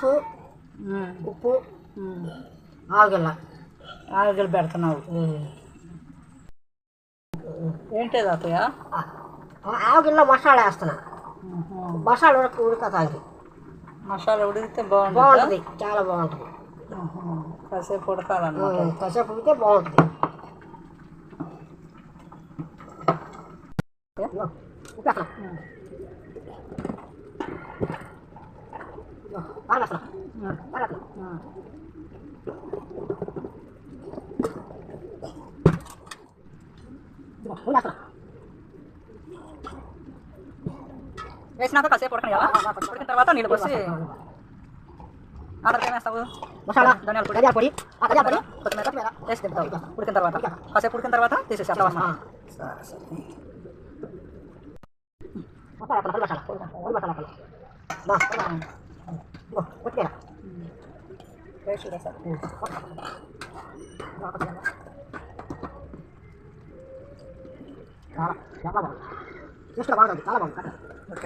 పసుపు ఉప్పు. ఆవుగిల్ల ఆలుగడ్డలు పెడుతున్నావు. ఏంటి తాతయ్య ఆవుగిల్ల మసాలా వేస్తున్నా. మసాలా ఉడక ఉడకతానికి మసాలా ఉడికితే బాగుంటుంది? బాగుంటుంది చాలా బాగుంటుంది. కాసేపు ఉడకాలన్నమాట. కాసేపు ఉడితే బాగుంటుంది. ఇదిగో, ఉప్పు వేస్తున్నా. ఇదిగో, కారం వేస్తున్నా. ఉమ్, కారం వేస్తున్నా. ఉమ్. ఇదిగో, నూనె వేస్తున్నా. వేసినాక కాసేపు ఉడకనియాలా ఉడికిన తర్వాత నీళ్ళు పోసి ఆర్డర్ ఏం వేస్తావు మసాలా ధనియాల పొడి ధనియాల పొడి ఆ ధనియాల పొడి కొత్తిమీర వేసి తింటావు ఉడికిన తర్వాత కాసేపు ఉడికిన తర్వాత తీసేసేస్తావా ఆ. సరే మసాలా మసాలా వేస్తున్నా, పొడి మసాలా పొడి మసాలా వేస్తున్నా. మా, ఇదిగో, కొత్తిమీర వేసి వేసారు చాలా చాలా బాగుంది టేస్ట్గా బాగుంటుంది చాలా బాగుంది ఓకే